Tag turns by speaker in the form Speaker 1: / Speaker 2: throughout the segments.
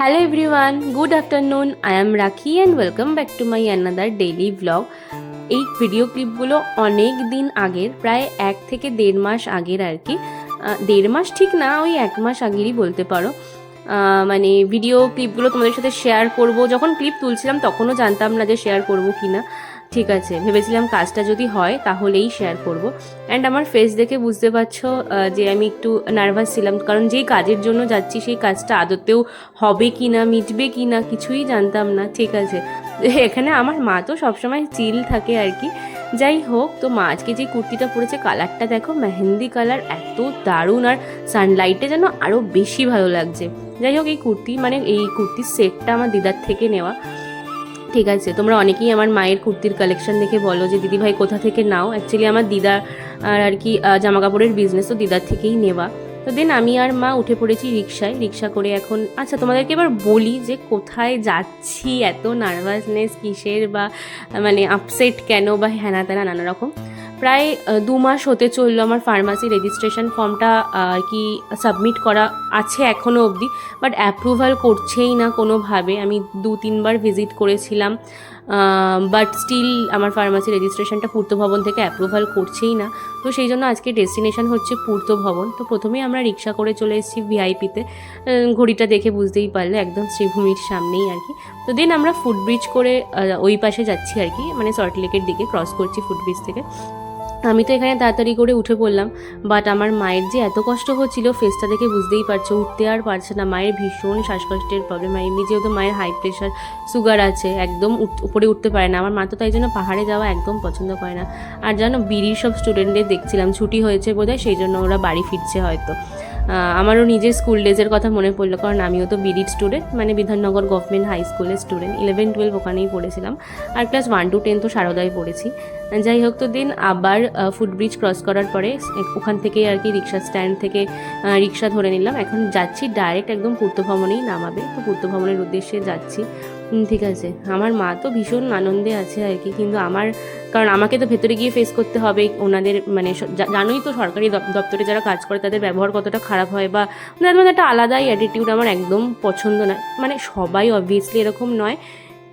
Speaker 1: Hello everyone good afternoon I am Rakhi and welcome back to my another daily blog এই video ক্লিপগুলো অনেক দিন আগের, প্রায় এক থেকে দেড় মাস আগের আর কি। দেড় মাস ঠিক না, ওই এক মাস আগেরই বলতে পারো। মানে ভিডিও ক্লিপগুলো তোমাদের সাথে শেয়ার করব। যখন ক্লিপ তুলছিলাম তখনও জানতাম না যে শেয়ার করব কি না ঠিক আছে, ভেবেছিলাম কাজটা যদি হয় তাহলেই শেয়ার করব। অ্যান্ড আমার ফেস দেখে বুঝতে পারছ যে আমি একটু নার্ভাস ছিলাম, কারণ যেই কাজের জন্য যাচ্ছি সেই কাজটা আদতেও হবে কি না মিটবে কি না কিছুই জানতাম না, ঠিক আছে। এখানে আমার মা তো সবসময় চিল থাকে আর কি। যাই হোক, তো মা আজকে যে কুর্তিটা পরেছে কালারটা দেখো, মেহেন্দি কালার এত দারুণ আর সানলাইটে যেন আরও বেশি ভালো লাগছে। যাই হোক, এই কুর্তি মানে এই কুর্তির সেটটা আমার দিদার থেকে নেওয়া। ঠিক আছে, তোমরা অনেকেই আমার মায়ের কুর্তির কালেকশন দেখে বলো যে, দিদিভাই, কোথা থেকে নাও? অ্যাকচুয়ালি আমার দিদার আর কি জামা কাপড়ের বিজনেস তো দিদার থেকেই নেওয়া। তো দেন আমি আর মা উঠে পড়েছি রিক্সায় রিক্সা করে এখন আচ্ছা তোমাদেরকে এবার বলি যে, কোথায় যাচ্ছি? এত নার্ভাসনেস কিসের বা মানে আপসেট কেন বা হ্যানা ত্যানা নানা রকম। প্রায় দু মাস হতে চলল আমার ফার্মাসি রেজিস্ট্রেশন ফর্মটা আর কি সাবমিট করা আছে এখনও অবধি বাট অ্যাপ্রুভাল করছেই না কোনোভাবে। আমি দু তিনবার ভিজিট করেছিলাম বাট স্টিল আমার ফার্মাসি রেজিস্ট্রেশনটা পূর্ত ভবন থেকে অ্যাপ্রুভাল করছেই না। তো সেই জন্য আজকে ডেস্টিনেশন হচ্ছে পূর্ত ভবন। তো প্রথমেই আমরা রিক্সা করে চলে এসেছি ভিআইপিতে ঘড়িটা দেখে বুঝতেই পারলে একদম শ্রীভূমির সামনেই আর কি। তো দেন আমরা ফুটব্রিজ করে ওই পাশে যাচ্ছি আর কি মানে সল্টলেকের দিকে ক্রস করছি ফুটব্রিজ থেকে। আমি তো এখানে তাড়াতাড়ি করে উঠে পড়লাম বাট আমার মায়ের যে এত কষ্ট হচ্ছিল ফেসটা দেখে বুঝতেই পারছ, উঠতে আর পারছে না। মায়ের ভীষণ শ্বাসকষ্টের প্রবলেম আর এমনি যেহেতু মায়ের হাই প্রেশার সুগার আছে, একদম উপরে উঠতে পারে না। আমার মা তো তাই জন্য পাহাড়ে যাওয়া একদম পছন্দ করে না। আর জানো, বিড়ির সব স্টুডেন্টদের দেখছিলাম, ছুটি হয়েছে বোধহয়, সেই জন্য ওরা বাড়ি ফিরছে হয়তো। আমারও নিজের স্কুল ডেজের কথা মনে পড়ল, কারণ আমিও তো বিডির স্টুডেন্ট মানে বিধাননগর গভর্নমেন্ট হাই স্কুলের স্টুডেন্ট ইলেভেন টুয়েলভ ওখানেই পড়েছিলাম। আর ক্লাস ওয়ান টু টেন তো সারদায় পড়েছি। যাই হোক তো দিন আবার ফুটব্রিজ ক্রস করার পরে, ওখান থেকে আর কি রিক্সা স্ট্যান্ড থেকে রিক্সা ধরে নিলাম। এখন যাচ্ছি ডাইরেক্ট একদম পূর্ত ভবনেই নামাবে। তো পূর্ত ভবনের উদ্দেশ্যে যাচ্ছি। ঠিক আছে। আমার মা তো ভীষণ আনন্দে আছে আর কি, কিন্তু আমার, কারণ আমাকে তো ভেতরে গিয়ে ফেস করতে হবে। ওনাদের মানে জানোই তো সরকারি দপ- দপ্তরে যারা কাজ করে, তাদের ব্যবহার কতটা খারাপ হয় বা ওনাদের মধ্যে একটা আলাদাই অ্যাটিটিউড আমার একদম পছন্দ না। মানে সবাই অবভিয়াসলি এরকম নয়।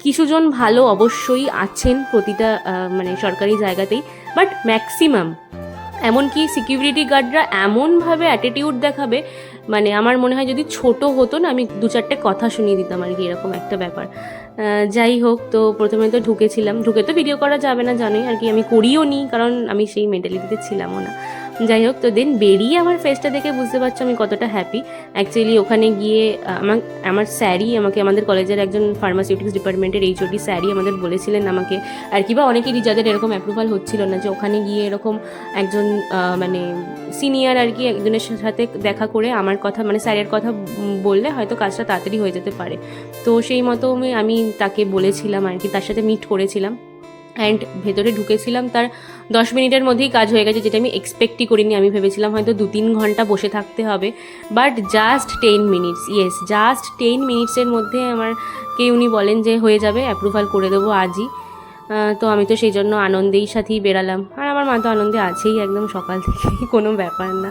Speaker 1: কিছুজন ভালো অবশ্যই আছেন প্রতিটা মানে সরকারি জায়গাতেই বাট ম্যাক্সিমাম এমনকি সিকিউরিটি গার্ডরা এমনভাবে অ্যাটিটিউড দেখাবে মানে আমার মনে হয় যদি ছোট হতো না, আমি দু চারটে কথা শুনিয়ে দিতাম আর কি, এরকম একটা ব্যাপার। যাই হোক, তো প্রথমে তো ঢুকেছিলাম। ঢুকে তো ভিডিও করা যাবে না, জানোই আর কি, আমি করিও নি, কারণ আমি সেই মেন্টালিটিতে ছিলামও না। যাই হোক, তো দেন বেরিয়ে আমার ফেসটা দেখে বুঝতে পারছ আমি কতটা হ্যাপি অ্যাকচুয়ালি ওখানে গিয়ে আমার আমার স্যারই আমাকে, আমাদের কলেজের একজন ফার্মাসিউটিক্স ডিপার্টমেন্টের এইচওডি স্যারই আমাদের বলেছিলেন আমাকে। আর কি বা অনেকেরই যাদের এরকম অ্যাপ্রুভাল হচ্ছিল না যে ওখানে গিয়ে এরকম একজন মানে সিনিয়র আর কি একজনের সাথে দেখা করে আমার কথা মানে স্যারের কথা বললে হয়তো কাজটা তাড়াতাড়ি হয়ে যেতে পারে। তো সেই মতো আমি তাকে বলেছিলাম আর কি, তার সাথে মিট করেছিলাম। অ্যান্ড ভেতরে ঢুকেছিলাম, তার দশ মিনিটের মধ্যেই কাজ হয়ে গেছে, যেটা আমি এক্সপেক্টই করিনি। আমি ভেবেছিলাম হয়তো দু তিন ঘণ্টা বসে থাকতে হবে। But just ten minutes yes just ten মিনিটসের মধ্যে আমার কে উনি বলেন যে হয়ে যাবে অ্যাপ্রুভাল করে দেবো আজই। তো আমি তো সেই জন্য আনন্দেই সাথেই বেরালাম। আর আমার মা তো আনন্দে আছেই একদম সকাল থেকে কোনো ব্যাপার না।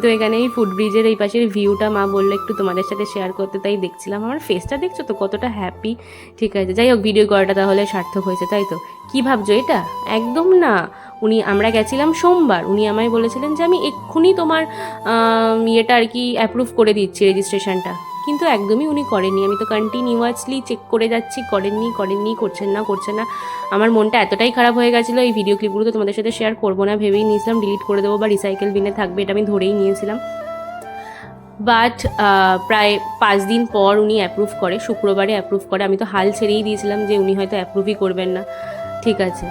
Speaker 1: তো এখানে এই ফুড ব্রিজের এই পাশের ভিউটা মা বলল একটু তোমাদের সাথে শেয়ার করতে, তাই দেখছিলাম। আমার ফেসটা দেখছ তো? কতটা হ্যাপি ঠিক আছে, যাই হোক ভিডিও করাটা তাহলে সার্থক হয়েছে, তাই তো? কী ভাবছ এটা? একদম না। উনি, আমরা গেছিলাম সোমবার। উনি আমায় বলেছিলেন যে আমি এক্ষুনি তোমার ইয়েটা আর কি অ্যাপ্রুভ করে দিচ্ছি রেজিস্ট্রেশনটা কিন্তু একদমই উনি করেননি। আমি তো কন্টিনিউয়াসলি চেক করে যাচ্ছি, করেননি করেননি, করছেন না করছেন না। আমার মনটা এতটাই খারাপ হয়ে গেছিল এই ভিডিও ক্লিপগুলো তো তোমাদের সাথে শেয়ার করব না, ভেবেই নিয়েছিলাম ডিলিট করে দেবো বা রিসাইকেল বিনে থাকবে, এটা আমি ধরেই নিয়েছিলাম। বাট প্রায় পাঁচ দিন পর উনি অ্যাপ্রুভ করে, শুক্রবারে অ্যাপ্রুভ করে, আমি তো হাল ছেড়েই দিয়েছিলাম যে উনি হয়তো অ্যাপ্রুভই করবেন না। ঠিক আছে।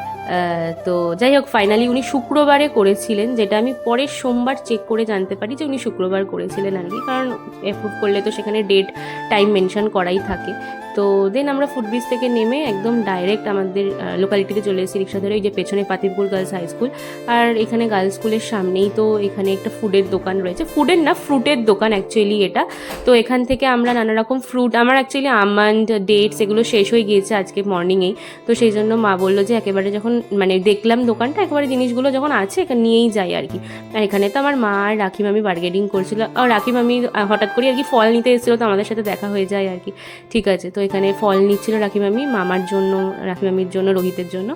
Speaker 1: তো যাই হোক ফাইনালি উনি শুক্রবারে করেছিলেন, যেটা আমি পরের সোমবার চেক করে জানতে পারি যে উনি শুক্রবার করেছিলেন আর কি, কারণ অ্যাপ্রুভ করলে তো সেখানে ডেট টাইম মেনশন করাই থাকে। তো দেন আমরা ফুটব্রিজ থেকে নেমে একদম ডাইরেক্ট আমাদের লোকালিটিতে চলে এসেছি রিক্সা ধরে, ওই যে পেছনে পাতিপুর গার্লস হাই স্কুল আর এখানে গার্লস স্কুলের সামনেই তো এখানে একটা ফুডের দোকান রয়েছে। ফুডের না ফ্রুটের দোকান অ্যাকচুয়ালি এটা। তো এখান থেকে আমরা নানা রকম ফ্রুট আমার অ্যাকচুয়ালি আমন্ড ডেটস এগুলো শেষ হয়ে গিয়েছে আজকে মর্নিংয়েই তো সেই জন্য মা বলল যে একেবারে যখন যখন মানে দেখলাম দোকানটা, একবারে জিনিসগুলো যখন আছে এখানে নিয়েই যাই আর কি। আর এখানে তো আমার মা আর রাখি মামি বার্গেনিং করছিল। আর রাখি মামি হঠাৎ করে আর কি ফল নিতে এসেছিল, তো আমাদের সাথে দেখা হয়ে যায় আর কি। ঠিক আছে, তো এখানে ফল নিচ্ছিল রাখি মামি, মামার জন্য, রাখি মামির জন্য, রোহিতের জন্য।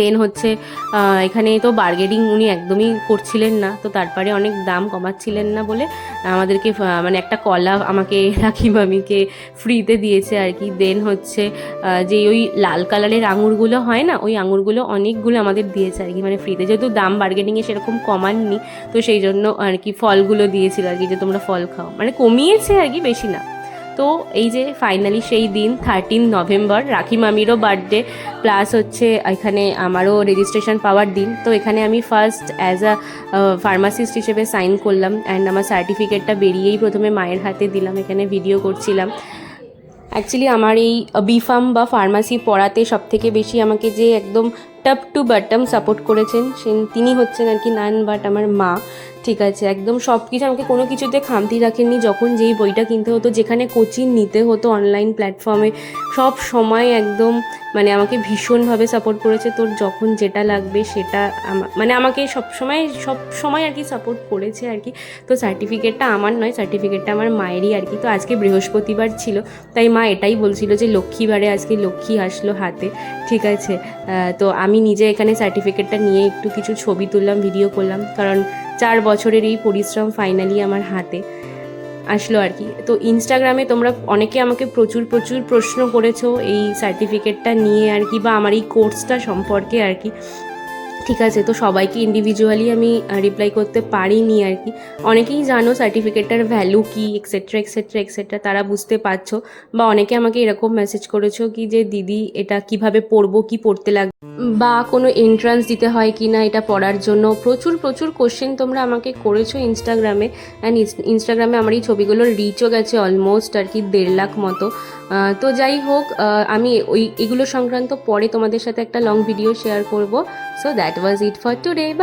Speaker 1: দেন হচ্ছে এখানে তো বার্গেনিং উনি একদমই করছিলেন না, তো তারপরে অনেক দাম কমাচ্ছিলেন না বলে আমাদেরকে মানে একটা কলা আমাকে রাখি মামিকে ফ্রিতে দিয়েছে আর কি। দেন হচ্ছে যে ওই লাল কালারের আঙুরগুলো হয় না, ওই আঙুরগুলো অনেকগুলো আমাদের দিয়েছে আর কি মানে ফ্রিতে যেহেতু দাম বার্গেনিংয়ে সেরকম কমাননি, তো সেই জন্য আর কি ফলগুলো দিয়েছিল আর কি, যে তোমরা ফল খাও। মানে কমিয়েছে আর কি, বেশি না। তো এই যে ফাইনালি সেই দিন থার্টিন নভেম্বর রাখি মামিরও বার্থডে প্লাস হচ্ছে এখানে আমারও রেজিস্ট্রেশন পাওয়ার দিন। তো এখানে আমি ফার্স্ট অ্যাজ আ ফার্মাসিস্ট হিসেবে সাইন করলাম অ্যান্ড আমার সার্টিফিকেটটা বেরিয়েই প্রথমে মায়ের হাতে দিলাম, এখানে ভিডিও করছিলাম। অ্যাকচুয়ালি আমার এই বিফার্ম বা ফার্মাসি পড়াতে সবথেকে বেশি আমাকে যে একদম টপ টু বাটম সাপোর্ট করেছেন। তিনি হচ্ছেন আর কি নান বাট আমার মা, ঠিক আছে? একদম সব কিছু আমাকে কোনো কিছুতে খামতি রাখেননি। যখন যেই বইটা কিনতে হতো, যেখানে কোচিং নিতে হতো অনলাইন প্ল্যাটফর্মে, সব সময় একদম মানে আমাকে ভীষণভাবে সাপোর্ট করেছে। তোর যখন যেটা লাগবে সেটা মানে আমাকে সব সময় সব সময় আর কি সাপোর্ট করেছে আর কি। তো সার্টিফিকেটটা আমার নয়, সার্টিফিকেটটা আমার মায়েরই আর কি। তো আজকে বৃহস্পতিবার ছিল, তাই মা এটাই বলছিল যে লক্ষ্মীবারে আজকে লক্ষ্মী আসলো হাতে, ঠিক আছে? তো আমি নিজে এখানে সার্টিফিকেটটা নিয়ে একটু কিছু ছবি তুললাম ভিডিও করলাম। কারণ চার বছরের এই পরিশ্রম ফাইনালি আমার হাতে আসলো আর কি। তো ইনস্টাগ্রামে তোমরা অনেকে আমাকে প্রচুর প্রচুর প্রশ্ন করেছ এই সার্টিফিকেটটা নিয়ে আর কি, বা আমার এই কোর্সটা সম্পর্কে আর কি। ঠিক আছে, তো সবাইকে ইন্ডিভিজুয়ালি আমি রিপ্লাই করতে পারিনি আর কি। অনেকেই জানো সার্টিফিকেটটার ভ্যালু কী এক্সেট্রা এক্সেট্রা এক্সেট্রা তারা বুঝতে পারছ। বা অনেকে আমাকে এরকম মেসেজ করেছ কি যে, দিদি, এটা কীভাবে পড়ব, কি পড়তে লাগবে বা কোনো এন্ট্রান্স দিতে হয় কি না, এটা পড়ার জন্য। প্রচুর প্রচুর কোশ্চেন তোমরা আমাকে করেছ ইনস্টাগ্রামে অ্যান্ড ইনস্টাগ্রামে আমার এই ছবিগুলোর রিচও গেছে অলমোস্ট আর কি দেড় লাখ মতো। তো যাই হোক আমি ওই, এগুলো সংক্রান্ত পরে তোমাদের সাথে একটা লং ভিডিও শেয়ার করব। So that was it for today. Bye.